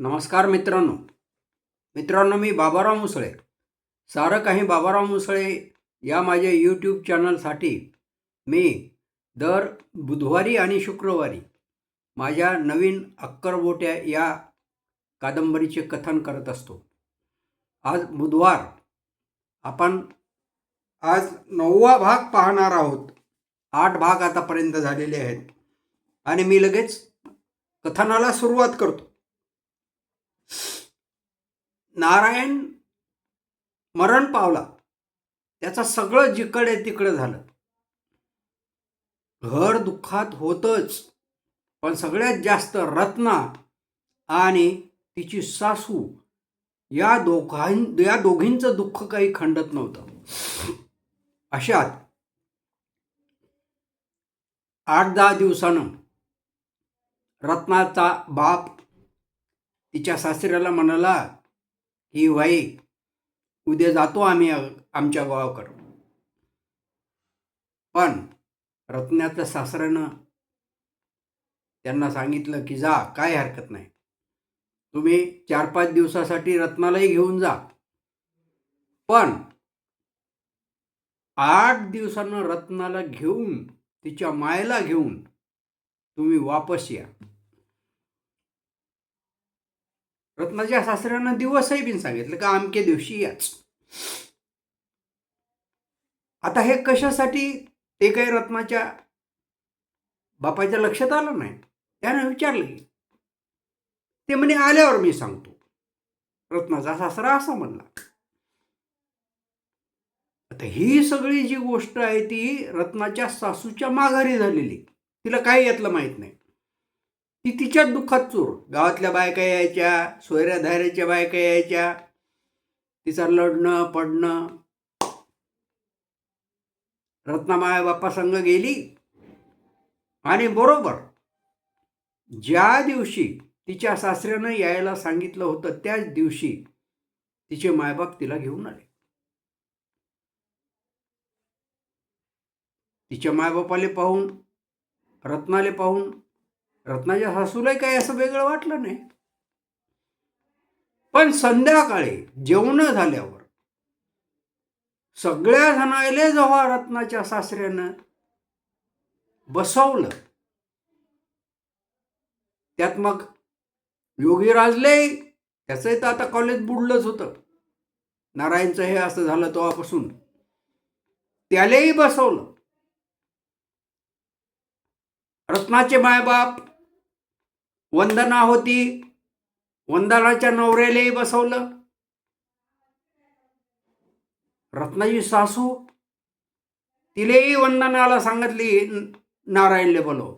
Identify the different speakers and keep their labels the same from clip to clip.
Speaker 1: नमस्कार मित्रांनो. मित्रांनो मी बाबाराव मुसळे. सारं काही बाबाराव मुसळे या माझ्या यूट्यूब चॅनलसाठी मी दर बुधवारी आणि शुक्रवारी माझ्या नवीन अक्करबोट्या या कादंबरीचे कथन करत असतो. आज बुधवार. आपण आज नववा भाग पाहणार आहोत. आठ भाग आतापर्यंत झालेले आहेत. आणि मी लगेच कथनाला सुरुवात करतो. नारायण मरण पावला. त्याचं सगळं जिकडे तिकडे झालं. घर दुःखात होतच पण सगळ्यात जास्त रत्ना आणि तिची सासू या दोघां या दोघींचं दुःख काही खंडत नव्हतं. अशात आठ दहा दिवसानं रत्नाचा बाप तिच्या सासऱ्याला म्हणाला की वाई उद्या जातो आम्ही आमच्या गावाकडं पण रत्नाच्या सासऱ्यानं त्यांना सांगितलं की जा काय हरकत नाही. तुम्ही चार पाच दिवसासाठी रत्नालाही घेऊन जा. पण आठ दिवसानं रत्नाला घेऊन तिच्या मायला घेऊन तुम्ही वापस या. रत्नाच्या सासऱ्यानं दिवसही बिन सांगितलं का अमक्या दिवशी याच आता हे कशासाठी ते काही रत्नाच्या बापाच्या लक्षात आलं नाही? त्यानं विचारलं ते म्हणे आल्यावर मी सांगतो. रत्नाचा सासरा असा म्हणला. आता ही सगळी जी गोष्ट आहे ती रत्नाच्या सासूच्या माघारी झालेली. तिला काही यातलं माहीत नाही. ती तिच्याच दुःखात चूर. गावातल्या बायका यायच्या सोयऱ्या धाऱ्याच्या बायका यायच्या. तिचं लढणं पडणं. रत्नामाया बाप्पा संघ गेली. आणि बरोबर ज्या दिवशी तिच्या सासऱ्यानं यायला सांगितलं होतं त्याच दिवशी तिचे मायबाप तिला घेऊन आले. तिच्या मायबापाले पाहून रत्नाले पाहून रत्नाच्या सासूलाही काही असं वेगळं वाटलं नाही. पण संध्याकाळी जेवण झाल्यावर सगळ्या जणायले जेव्हा रत्नाच्या सासऱ्यानं बसवलं त्यात मग योगीराजले त्याचंही तर आता कॉलेज बुडलंच होतं. नारायणचं हे असं झालं तेव्हापासून. त्यालाही बसवलं. रत्नाचे मायबाप वंदना होती. वंदनाच्या नवऱ्यालाही बसवलं. रत्नाजी सासू तिलेही वंदनाला सांगितली नारायणले बोलव.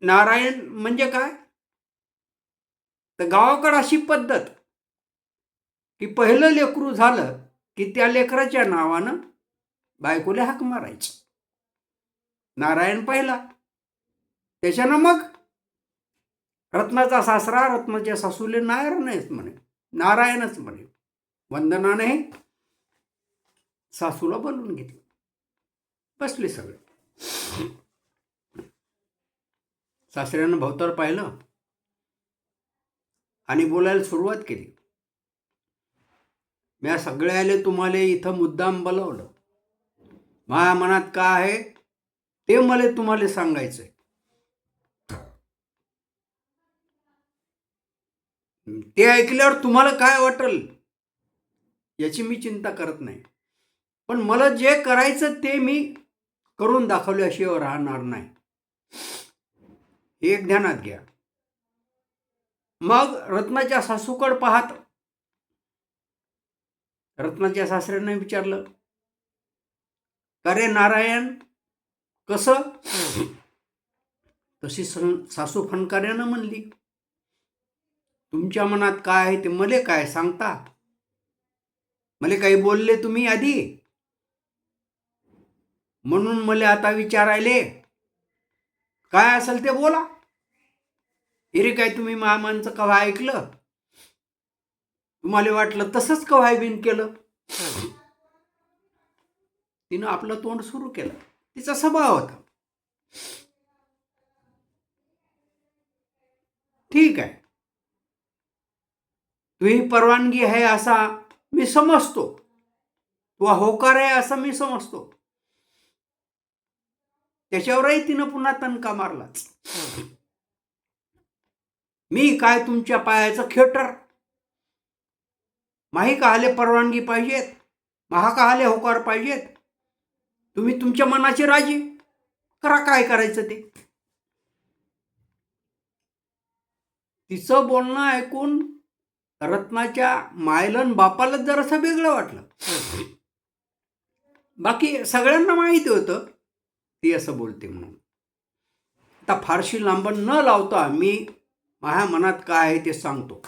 Speaker 1: नारायण म्हणजे काय? तर गावाकडं अशी पद्धत की पहिलं लेकरू झालं की त्या लेकराच्या नावानं बायकोले हाक मारायचं. नारायण पहिला. त्याच्यानं मग रत्नाचा सासरा रत्नाच्या सासूले नारायणच म्हणे. नारायणच म्हणे. वंदनाने सासूला बोलवून घेतलं. बसले सगळे. सासऱ्यानं भवतर पाहिलं आणि बोलायला सुरुवात केली. म्या सगळ्याले तुम्हाला इथं मुद्दाम बोलवलं. माझ्या मनात काय आहे ते मला तुम्हाला सांगायचंय. ते ऐकल्यावर तुम्हाला काय वाटेल? याची मी चिंता करत नाही. पण मला जे करायचं ते मी करून दाखवल्याशिवाय राहणार नाही. एक ध्यानात घ्या. मग रत्नाच्या सासूकड पाहत रत्नाच्या सासऱ्याने विचारलं अरे नारायण कसं? तशी सासू फणकार्यानं म्हणली तुमच्या मनात काय आहे ते मले काय सांगता मले काही बोलले तुम्ही आधी? म्हणून मला आता विचारायले. काय असेल ते बोला. इरे काय तुम्ही मामांचं कव्हा ऐकलं? तुम्हाला वाटलं तसंच कव्हाय बिन केलं? तिनं आपलं तोंड सुरू केलं. तिचा स्वभाव होता. ठीक आहे. तुही परवानगी आहे असा मी समजतो. किंवा होकार आहे असं मी समजतो. त्याच्यावरही तिनं पुन्हा तणका मारलाच. मी काय तुमच्या पायाचं खेटर? माही कहाले परवानगी पाहिजेत. महा काहाले होकार पाहिजेत. तुम्ही तुमच्या मनाचे राजे. करा काय करायचं ते? तिचं बोलणं ऐकून रत्नाच्या मायलन बापालाच जरासं वेगळं वाटलं. बाकी सगळ्यांना माहिती होतं ती असं बोलते म्हणून. आता फारशी लांबण न लावता मी माझ्या मनात काय आहे ते सांगतो.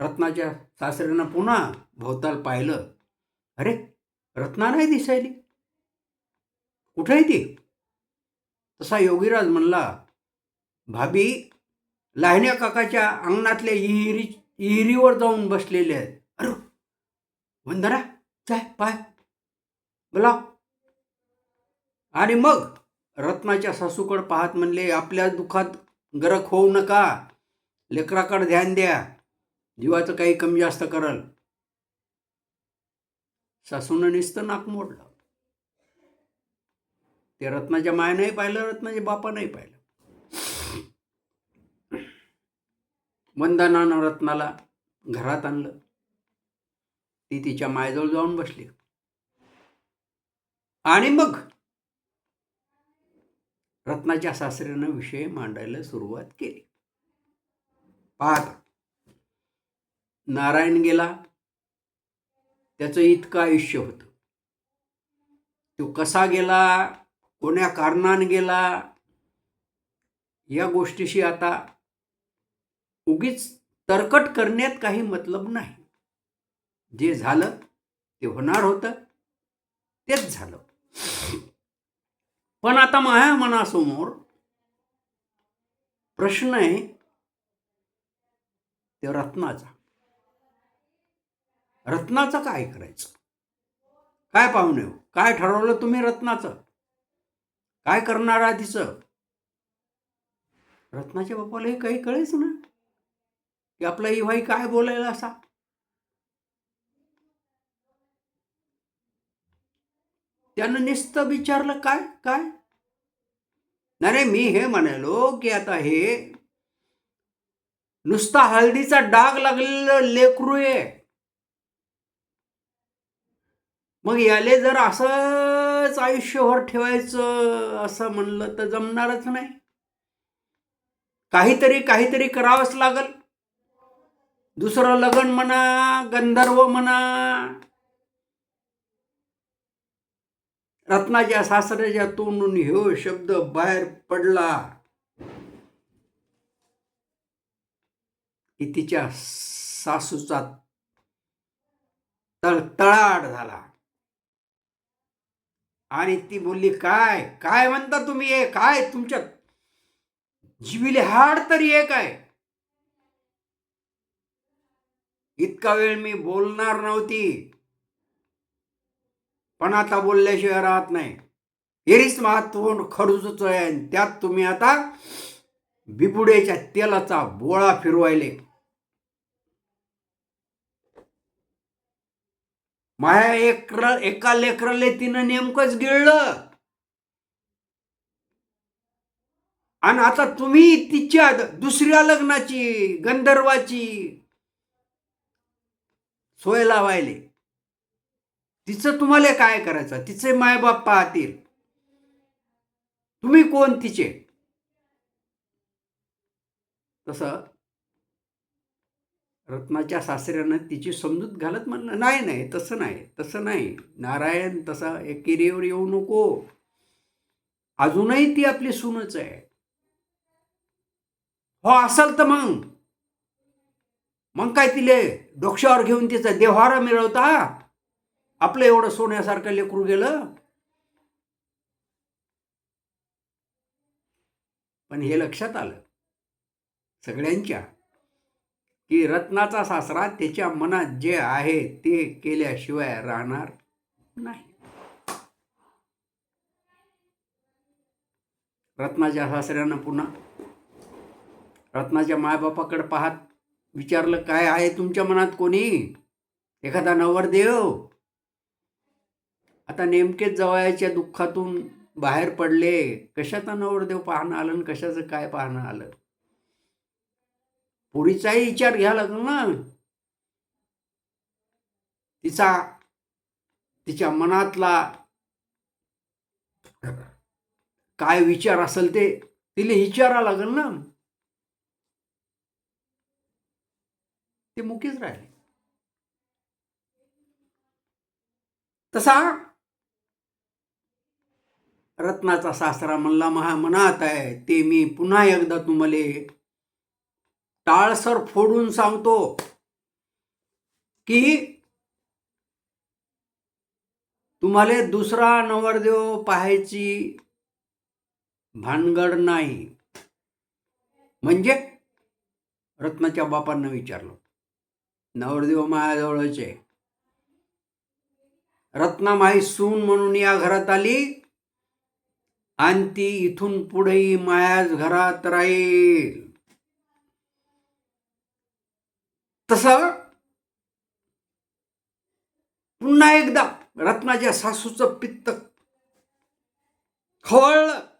Speaker 1: रत्नाच्या सासऱ्यानं पुन्हा भोवताल पाहिलं. अरे रत्ना नाही दिसायली. कुठे आहे ती? तसा योगीराज म्हणला भाभी लाहण्या काकाच्या अंगणातल्या इहिरी इहिरीवर जाऊन बसलेले आहेत. अरे वंदना जाय पाय. बोला आणि मग रत्नाच्या सासूकड पाहत म्हणले आपल्या दुखात गरक होऊ नका. लेकराकडे ध्यान द्या. जीवाचं काही कमी जास्त करल. सासूनं नुसतं नाक मोडलं. ते रत्नाच्या मायानंही पाहिलं रत्नाच्या बापानंही पाहिलं. वंदनानं रत्नाला घरात आणलं. ती तिच्या मायजवळ जाऊन बसली. आणि मग रत्नाच्या सासऱ्यानं विषय मांडायला सुरुवात केली. पाहता नारायण गेला. त्याचं इतकं आयुष्य होतं. तो कसा गेला? कोण्या कारणानं गेला? या गोष्टीशी आता उगीच तरकट करण्यात काही मतलब नाही. जे झालं ते होणार होतं तेच झालं. पण आता माझ्या मनासमोर प्रश्न आहे ते रत्नाचा. रत्नाचं काय करायचं? काय पाहुणे हो? काय ठरवलं तुम्ही रत्नाचं? काय करणार आहे तिचं रत्नाच्या बापाला हे काही कळेच ना. की आपला ही भाई काय बोलायला असा? त्यानं नुसतं विचारलं काय काय? नाही मी हे म्हणालो की आता हे नुसता हळदीचा डाग लागलेलं लेकरू आहे. मग याले जर असंच आयुष्यभर ठेवायचं असं म्हणलं तर जमणारच नाही. काहीतरी काहीतरी करावंच लागल. दुसरं लग्न म्हणा गंधर्व म्हणा रत्नाच्या सासऱ्याच्या तोंडून ह्यो शब्द बाहेर पडला की तिच्या सासूचा तळतळाट झाला. आणि ती बोलली काय? काय म्हणता तुम्ही हे? काय तुमच्या जिविले हाड तरी हे काय? इतका वेळ मी बोलणार नव्हती. पण आता बोलल्याशिवाय राहत नाही. एरीस महत्त्व खरुजच आहे आणि त्यात तुम्ही आता बिबुड्याच्या तेलाचा बोळा फिरवायले. माया एक एका लेकराले तिनं नेमकंच गिळलं. आणि आता तुम्ही तिच्या दुसऱ्या लग्नाची गंधर्वाची सोय लावायले. तिचं तुम्हाला काय करायचं? तिचे मायबाप पाहतील. तुम्ही कोण तिचे? तसं रत्नाच्या सासऱ्यानं तिची समजूत घालत म्हणलं नाही नाही तसं नाही तसं नाही. नारायण तसा एकेरीवर येऊ नको. अजूनही ती आपली सूनच आहे. हो असाल तर मग. मग काय तिले डोक्यावर घेऊन तिचा देव्हारा मिळवता? आपलं एवढं सोन्यासारखं लेकरू गेलं? पण हे लक्षात आलं सगळ्यांच्या की रत्नाचा सासरा त्याच्या मनात जे आहे ते केल्याशिवाय राहणार नाही. रत्नाच्या सासऱ्यानं पुन्हा रत्नाच्या मायबापाकडे पाहत विचारलं काय आहे तुमच्या मनात कोणी? एखादा नवरदेव आता नेमकेच जवळच्या दुःखातून बाहेर पडले. कशाचा नवरदेव पाहणं आलं आणि कशाचं काय पाहणं आलं? पोरीचाही विचार घ्या लागल ना. तिचा तिच्या मनातला काय विचार असेल ते तिला विचारा लागेल ना. ते मुकीच राहिले. तसा रत्नाचा सासरा म्हणला महा मनात आहे ते मी पुन्हा एकदा तुम्हाला टाळसर फोडून सांगतो की तुम्हाला दुसरा नवरदेव पाहायची भानगड नाही. म्हणजे रत्नाच्या बापांना विचारलं. नवरदेव मायाजवळचे रत्नामाई सून म्हणून या घरात आली. आणि ती इथून पुढेही मायाच घरात राहील. तस पुन्हा एकदा रत्नाच्या सासूचं पित्त खवळलं.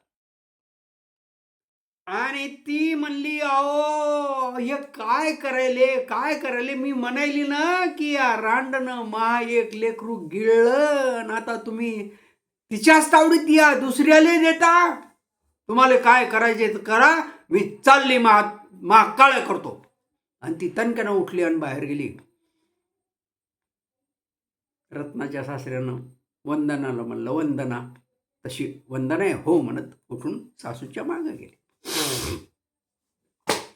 Speaker 1: आणि ती म्हणली अहो हे काय करायले काय करायले मी म्हणायली ना की या रांडनं मा एक लेकरू गिळलं आता तुम्ही तिच्याच तावडीत या दुसऱ्याला देता? तुम्हाला काय करायचे करा. मी चालली मा मा काळ करतो. आणि ती तनक्यानं उठली आणि बाहेर गेली. रत्नाच्या सासऱ्यानं वंदनाला म्हणलं वंदना. तशी वंदना आहे हो म्हणत उठून सासूच्या मागं गेली.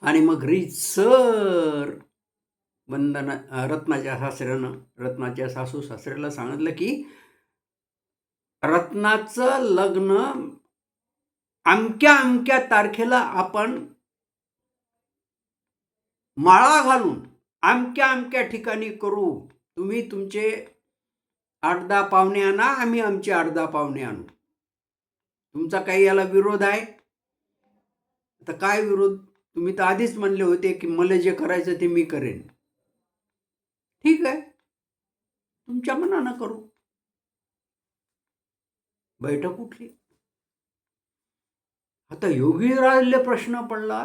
Speaker 1: आणि मग सर बंदना रत्नाच्या सासऱ्यानं रत्नाच्या सासू सासऱ्याला सांगितलं की रत्नाचं लग्न अमक्या अमक्या तारखेला आपण माळा घालून अमक्या अमक्या ठिकाणी करू. तुम्ही तुमचे अर्धा पाहुणे आणा आम्ही आमचे अर्धा पाहुणे आणू. तुमचा काही याला विरोध आहे? आता काय विरोध? तुम्ही तर आधीच म्हणले होते की मला जे करायचं ते मी करेन. ठीक आहे. तुमच्या मनानं करू. बैठक उठली आता योगीराजले प्रश्न पडला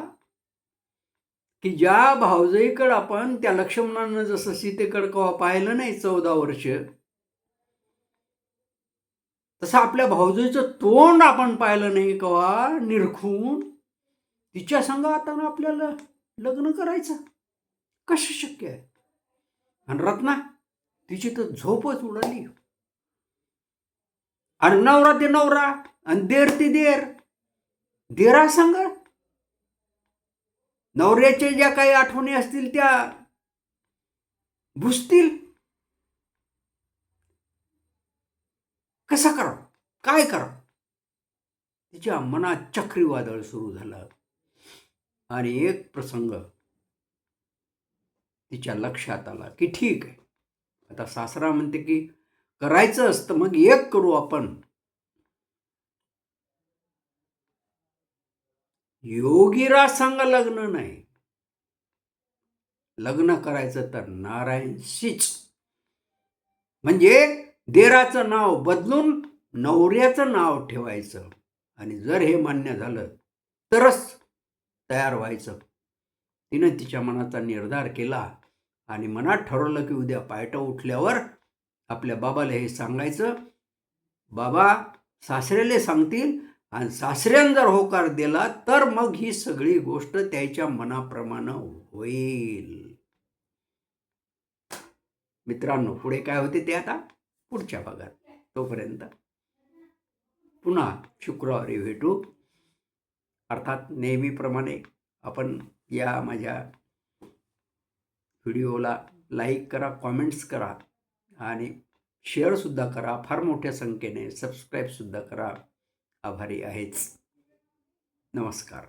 Speaker 1: की ज्या भावजईकडं आपण त्या लक्ष्मणानं जसं सीतेकडं कवा पाहिलं नाही चौदा वर्ष तसं आपल्या भाऊजईचं तोंड आपण पाहिलं नाही कवा? निरखून तिच्या संघ आता आपल्याला लग्न करायचं. कसं शक्य आहे? आणि रत्ना तिची तर झोपच उडाली. आणि नवरा ते नवरा आणि देर ते देर. देरा संघ नवऱ्याच्या ज्या काही आठवणी असतील त्या बुजतील. कसा करा काय करा तिच्या मनात चक्रीवादळ सुरू झालं. आणि एक प्रसंग तिच्या लक्षात आला की ठीक आहे. आता सासरा म्हणते की करायचं असतं मग एक करू आपण. योगीरा सांगा लग्न नाही. लग्न करायचं तर नारायणशीच. म्हणजे देराचं नाव बदलून नवऱ्याचं नाव ठेवायचं. आणि जर हे मान्य झालं तरच तयार व्हायचं. तिनं तिच्या मनाचा निर्धार केला आणि मनात ठरवलं की उद्या पायटं उठल्यावर आपल्या बाबाला हे सांगायचं बाबा सासऱ्याला सांगतील आणि सासऱ्यान जर होकार दिला तर मग ही सगळी गोष्ट त्याच्या मनाप्रमाणे होईल. मित्रांनो पुढे काय होते ते आता? पुढच्या भागात. तोपर्यंत पुन्हा शुक्रवारी भेटू. अर्थात नेहमीप्रमाणे आपण या माझ्या व्हिडिओला लाईक करा कॉमेंट्स करा आणि शेअरसुद्धा करा. फार मोठ्या संख्येने सबस्क्राईबसुद्धा करा. आभारी आहेच. नमस्कार.